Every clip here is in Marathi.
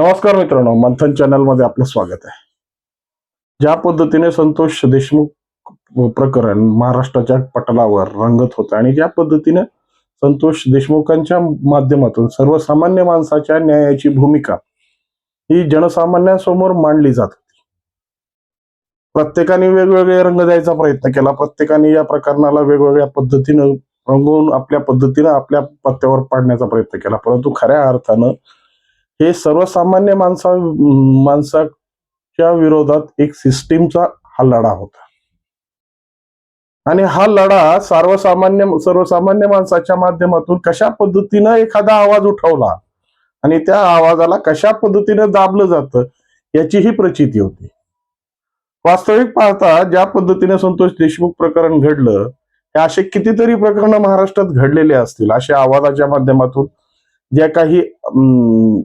नमस्कार मित्रांनो मंथन चॅनलमध्ये आपलं स्वागत आहे. ज्या पद्धतीने संतोष देशमुख प्रकरण महाराष्ट्राच्या पटलावर रंगत होतं आणि ज्या पद्धतीने संतोष देशमुखांच्या माध्यमातून सर्वसामान्य माणसाच्या न्यायाची भूमिका ही जनसामान्यांसमोर मांडली जात होती. प्रत्येकाने वेगवेगळे रंग द्यायचा प्रयत्न केला. प्रत्येकाने या प्रकरणाला वेगवेगळ्या पद्धतीनं रंगवून आपल्या पद्धतीनं आपल्या पत्त्यावर पाडण्याचा प्रयत्न केला. परंतु खऱ्या अर्थानं हे सर्वसामान्य माणसा माणसाच्या विरोधात एक सिस्टीमचा हा लढा होता. आणि हा लढा सर्वसामान्य सर्वसामान्य माणसाच्या माध्यमातून कशा पद्धतीनं एखादा आवाज उठवला आणि त्या आवाजाला कशा पद्धतीनं दाबलं जातं याचीही प्रचिती होती. वास्तविक पाहता ज्या पद्धतीने संतोष देशमुख प्रकरण घडलं हे असे कितीतरी प्रकरण महाराष्ट्रात घडलेले असतील अशा आवाजाच्या माध्यमातून ज्या काही अं,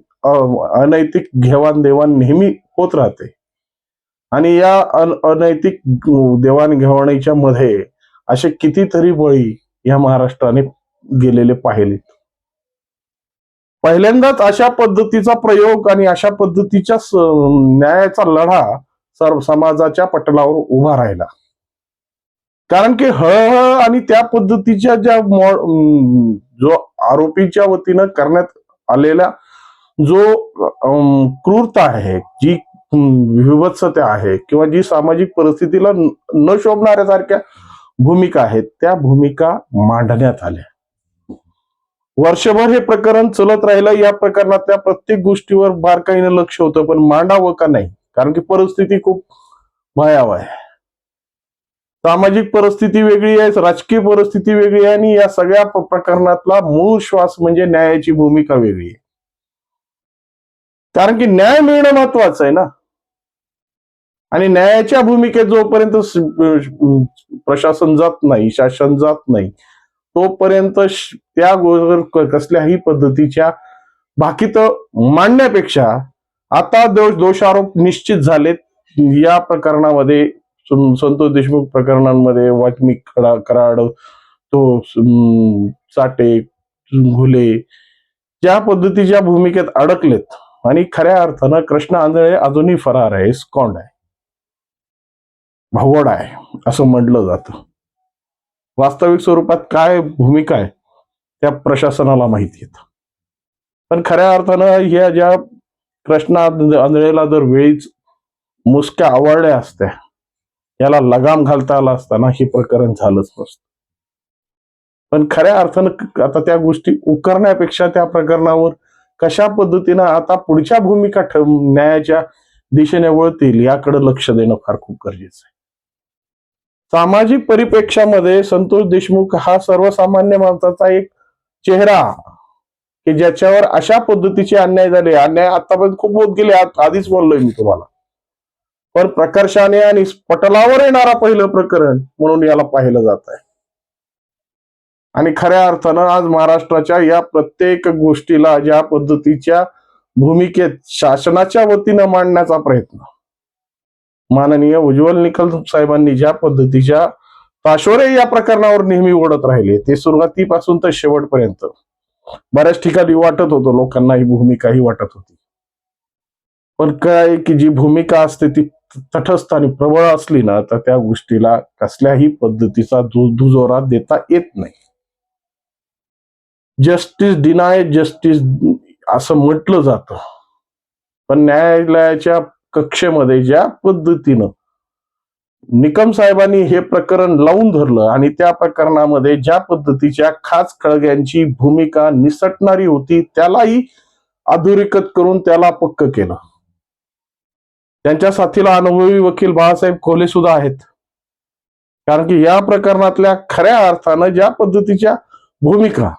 अनैतिक घेवाणदेवाण नेहमी होत राहते. आणि या अन- अनैतिक देवाणघेवाणीच्या मध्ये असे कितीतरी बळी या महाराष्ट्राने गेलेले पाहिलेत. पहिल्यांदाच अशा पद्धतीचा प्रयोग आणि अशा पद्धतीच्या न्यायाचा लढा सर्व समाजाच्या पटलावर उभा राहिला. कारण की हळहळ आणि त्या पद्धतीच्या ज्या जो आरोपीच्या वतीनं करण्यात आलेल्या जो क्रूरता आहे जी विभत्सता आहे किंवा जी सामाजिक परिस्थितीला न शोभणाऱ्यासारख्या भूमिका आहेत त्या भूमिका मांडण्यात आल्या. वर्षभर हे प्रकरण चलत राहिलं या प्रकरणातल्या प्रत्येक गोष्टीवर बारकाईनं लक्ष होतं पण मांडावं का नाही? कारण की परिस्थिती खूप भयावह आहे. सामाजिक परिस्थिती वेगळी आहे राजकीय परिस्थिती वेगळी आहे आणि या सगळ्या प्रकरणातला मूळ श्वास म्हणजे न्यायाची भूमिका वेगळी आहे. कारण की न्याय मिळणं महत्वाचं आहे ना. आणि न्यायाच्या भूमिकेत जोपर्यंत प्रशासन जात नाही शासन जात नाही तोपर्यंत त्या कसल्याही पद्धतीच्या भाकीत मांडण्यापेक्षा आता दोष दोषारोप निश्चित झालेत. या प्रकरणामध्ये संतोष देशमुख प्रकरणांमध्ये वाल्मिक खडा कराड तो चाटे घुले ज्या पद्धतीच्या भूमिकेत अडकलेत आणि खऱ्या अर्थानं कृष्ण आंधळे अजूनही फरार आहे स्कॉन्ड आहे. भावड आहे असं म्हटलं जातं. वास्तविक स्वरूपात काय भूमिका आहे त्या प्रशासनाला माहिती येत. पण खऱ्या अर्थानं ह्या ज्या कृष्णा आंधळेला जर वेळीच मुसक्या आवडल्या असत्या याला लगाम घालता आला असताना हे प्रकरण झालंच नसतं. पण खऱ्या अर्थानं आता त्या गोष्टी उकरण्यापेक्षा त्या प्रकरणावर कशा पद्धतीनं आता पुढच्या भूमिका ठेव न्यायाच्या दिशेने वळतील याकडे लक्ष देणं फार खूप गरजेचं आहे. सामाजिक परिप्रेक्षामध्ये संतोष देशमुख हा सर्वसामान्य माणसाचा एक चेहरा की ज्याच्यावर अशा पद्धतीचे अन्याय झाले. अन्याय आतापर्यंत खूप होत गेले आधीच बोललोय मी तुम्हाला. पण प्रकर्षाने आणि पटलावर येणारा पहिलं प्रकरण म्हणून याला पाहिलं जात आहे. आणि खऱ्या अर्थानं आज महाराष्ट्राच्या या प्रत्येक गोष्टीला ज्या पद्धतीच्या भूमिकेत शासनाच्या वतीनं मांडण्याचा प्रयत्न. माननीय उज्ज्वल निकल साहेबांनी ज्या पद्धतीच्या ताशोरे या प्रकरणावर नेहमी ओढत राहिले ते सुरुवातीपासून तर शेवटपर्यंत. बऱ्याच ठिकाणी वाटत होतं लोकांना ही भूमिका ही वाटत होती. पण काय की जी भूमिका असते ती तटस्थ आणि प्रबळ असली ना तर त्या गोष्टीला कसल्याही पद्धतीचा दुजोरा देता येत नाही. जस्टिस डिनाय जस्टिस असं म्हटलं जातं. पण न्यायालयाच्या कक्षेमध्ये ज्या पद्धतीनं निकम साहेबांनी हे प्रकरण लावून धरलं आणि त्या प्रकरणामध्ये ज्या पद्धतीच्या खास खळग्यांची भूमिका निसटणारी होती त्यालाही अधोरेखत करून त्याला पक्क केलं. त्यांच्या साथीला अनुभवी वकील बाळासाहेब खोले सुद्धा आहेत. कारण की या प्रकरणातल्या खऱ्या अर्थानं ज्या पद्धतीच्या भूमिका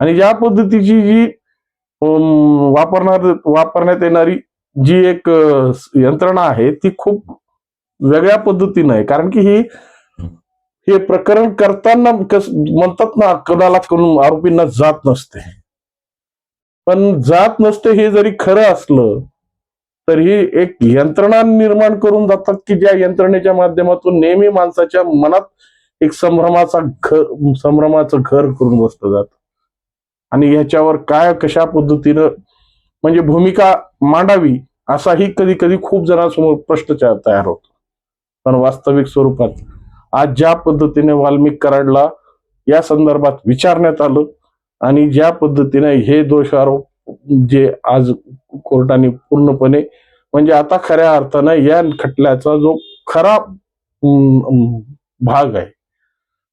आणि ज्या पद्धतीची जी वापरणार वापरण्यात येणारी जी एक यंत्रणा आहे ती खूप वेगळ्या पद्धतीनं आहे. कारण की ही हे प्रकरण करताना कस म्हणतात ना कोणाला कोण आरोपींना जात नसते. पण जात नसते हे जरी खरं असलं तर ही एक यंत्रणा निर्माण करून जातात की ज्या यंत्रणेच्या माध्यमातून नेहमी माणसाच्या मनात एक संभ्रमाचा घर संभ्रमाचं घर करून बसलं जात. आणि ह्याच्यावर काय कशा पद्धतीनं म्हणजे भूमिका मांडावी असाही कधी कधी खूप जणांसमोर प्रश्न तयार होतो पण वास्तविक स्वरूपात आज ज्या पद्धतीने वाल्मिक कराडला या संदर्भात विचारण्यात आलं आणि ज्या पद्धतीने हे दोषारोप जे आज कोर्टाने पूर्णपणे म्हणजे आता खऱ्या अर्थानं या खटल्याचा जो खरा भाग आहे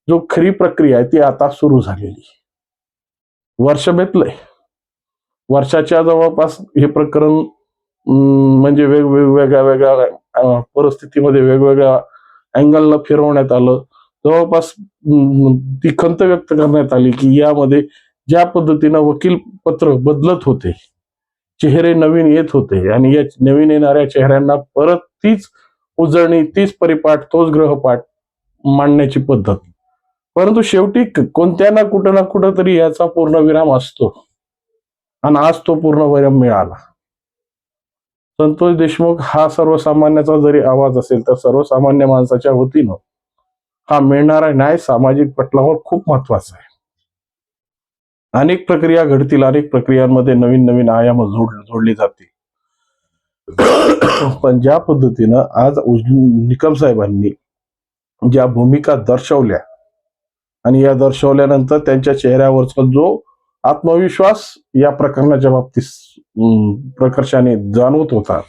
जो खरी प्रक्रिया आहे ती आता सुरू झालेली आहे. वर्ष बेतलंय वर्षाच्या जवळपास हे प्रकरण म्हणजे वेगवेगळ्या वेगळ्या परिस्थितीमध्ये वेगवेगळ्या अँगलला फिरवण्यात आलं. जवळपास ती खंत व्यक्त करण्यात आली की यामध्ये ज्या पद्धतीनं वकील पत्र बदलत होते चेहरे नवीन येत होते आणि या नवीन येणाऱ्या चेहऱ्यांना परत तीच उजळणी तीच परिपाठ तोच ग्रहपाठ मांडण्याची पद्धत. परंतु शेवटी कोणत्या ना कुठं ना कुठं तरी याचा पूर्ण विराम असतो. आणि आज तो पूर्ण विराम मिळाला. संतोष देशमुख हा सर्वसामान्याचा जरी आवाज असेल तर सर्वसामान्य माणसाच्या वतीनं हा मिळणारा न्याय सामाजिक पटलावर खूप महत्त्वाचा आहे. अनेक प्रक्रिया घडतील अनेक प्रक्रियांमध्ये नवीन नवीन आयाम जोड जोडली जातील. पण ज्या पद्धतीनं आज निकम साहेबांनी ज्या भूमिका दर्शवल्या आणि या दर्शवल्यानंतर त्यांच्या चेहऱ्यावरचा जो आत्मविश्वास या प्रकरणाच्या बाबतीत प्रकर्षाने जाणवत होता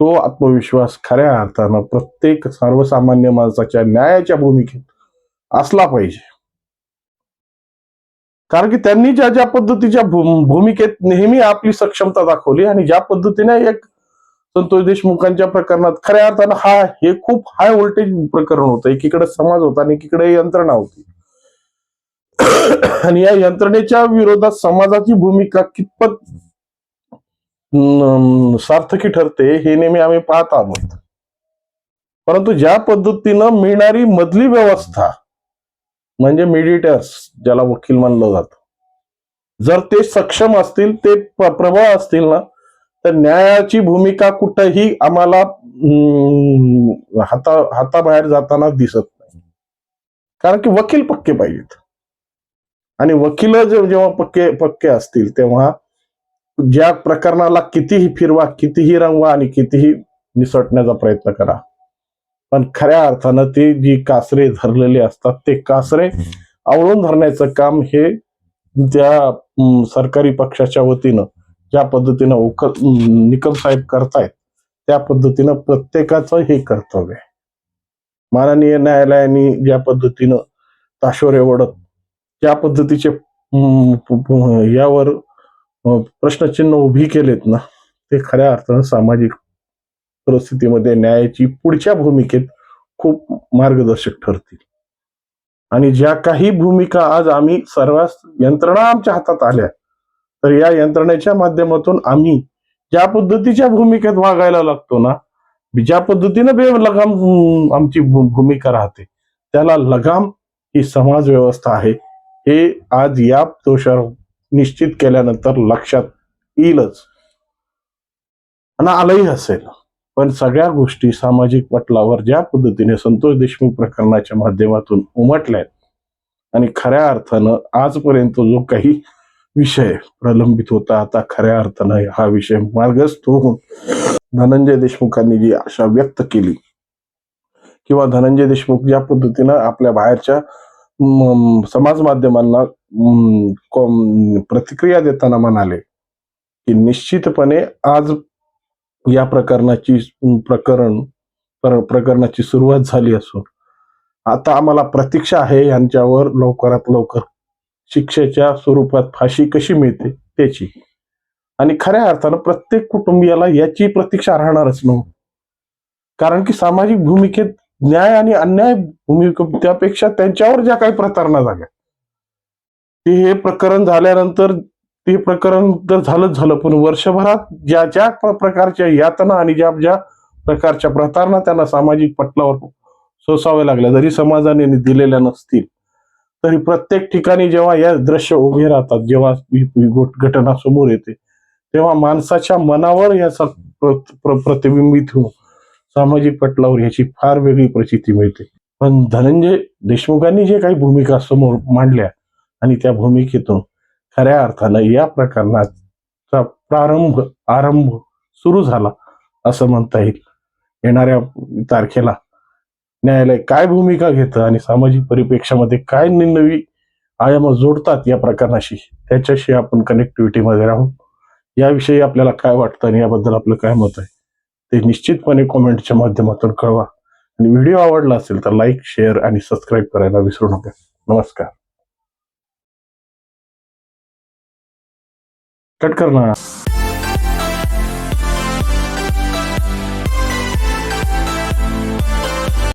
तो आत्मविश्वास खऱ्या अर्थानं प्रत्येक सर्वसामान्य माणसाच्या न्यायाच्या भूमिकेत असला पाहिजे. कारण की त्यांनी ज्या ज्या पद्धतीच्या भूमिकेत नेहमी आपली सक्षमता दाखवली आणि ज्या पद्धतीने एक संतोष देशमुखांच्या प्रकरणात खऱ्या अर्थानं हा हे खूप हाय व्होल्टेज प्रकरण होतं. एकीकडे समाज होता आणि एकीकडे यंत्रणा होती. आणि या यंत्रणेच्या विरोधात समाजाची भूमिका कितपत सार्थकी ठरते हे नेहमी आम्ही पाहत आहोत. परंतु ज्या पद्धतीनं मिळणारी मधली व्यवस्था म्हणजे मेडिटर्स ज्याला वकील मानलं जात जर ते सक्षम असतील ते प्रबळ असतील ना तर न्यायाची भूमिका कुठंही आम्हाला हाता हाताबाहेर जाताना दिसत नाही. कारण की वकील पक्के पाहिजेत. आणि वकील जे- जेव्हा पक्के पक्के असतील तेव्हा ज्या प्रकरणाला कितीही फिरवा कितीही रंगवा आणि कितीही निसटण्याचा प्रयत्न करा. पण खऱ्या अर्थानं ते जी कासरे धरलेले असतात ते कासरे आवळून धरण्याचं काम हे त्या सरकारी पक्षाच्या वतीनं ज्या पद्धतीनं उक अं, निकम साहेब करतायत त्या पद्धतीनं प्रत्येकाचं हे कर्तव्य आहे. माननीय न्यायालयाने ज्या पद्धतीनं ताशोरे ओढत ज्या पद्धतीचे यावर प्रश्नचिन्ह उभी केलेत ना ते खऱ्या अर्थानं सामाजिक परिस्थितीमध्ये न्यायाची पुढच्या भूमिकेत खूप मार्गदर्शक ठरतील. आणि ज्या काही भूमिका आज आम्ही सर्व यंत्रणा आमच्या हातात आल्या तर या यंत्रणेच्या माध्यमातून आम्ही ज्या पद्धतीच्या भूमिकेत वागायला लागतो ना ज्या पद्धतीनं बे लगाम आमची भू- भूमिका राहते त्याला लगाम ही समाज व्यवस्था आहे. हे आज या दोषावर निश्चित केल्यानंतर लक्षात येईलच. आणि आलंही असेल. पण सगळ्या गोष्टी सामाजिक पटलावर ज्या पद्धतीने संतोष देशमुख प्रकरणाच्या माध्यमातून उमटल्यात आणि खऱ्या अर्थानं आजपर्यंत जो काही विषय प्रलंबित होता आता खऱ्या अर्थानं हा विषय मार्गस्थ होऊन धनंजय देशमुखांनी जी आशा व्यक्त केली किंवा धनंजय देशमुख ज्या पद्धतीनं आपल्या बाहेरच्या समाज माध्यमांना प्रतिक्रिया देताना म्हणाले की निश्चितपणे आज या प्रकरणाची प्रकरण प्रकरणाची सुरुवात झाली असून आता आम्हाला प्रतीक्षा आहे यांच्यावर लवकरात लवकर शिक्षेच्या स्वरूपात फाशी कशी मिळते त्याची. आणि खऱ्या अर्थानं प्रत्येक कुटुंबियाला याची प्रतीक्षा राहणारच नव्हती. कारण की सामाजिक भूमिकेत न्याय आणि अन्याय भूमिका त्यापेक्षा त्यांच्यावर ज्या काही प्रतारणा झाल्या ते हे प्रकरण झाल्यानंतर ते प्रकरण तर झालंच झालं पण वर्षभरात ज्या ज्या प्रकारच्या यातना आणि ज्या ज्या प्रकारच्या प्रतारणा त्यांना सामाजिक पटलावर सोसाव्या लागल्या जरी समाजाने दिलेल्या नसतील तरी प्रत्येक ठिकाणी जेव्हा या दृश्य उभे राहतात जेव्हा ही घटना समोर येते तेव्हा माणसाच्या मनावर याचा प्रतिबिंबित होऊन सामाजिक पटलावर याची फार वेगळी प्रचिती मिळते. पण धनंजय देशमुखांनी जे काही भूमिका समोर मांडल्या आणि त्या भूमिकेतून खऱ्या अर्थानं या प्रकरणाचा प्रारंभ आरंभ सुरू झाला असं म्हणता येईल. येणाऱ्या तारखेला न्यायालय काय भूमिका घेतं आणि सामाजिक परिप्रेक्षामध्ये काय नवी आयाम जोडतात या प्रकरणाशी त्याच्याशी आपण कनेक्टिव्हिटीमध्ये राहू. याविषयी आपल्याला काय वाटतं आणि याबद्दल आपलं काय मत आहे? ते निश्चितपणे कॉमेंटच्या माध्यमातून कळवा. आणि व्हिडिओ आवडला असेल तर लाईक शेअर आणि सबस्क्राईब करायला विसरू नका. नमस्कार. कट करणार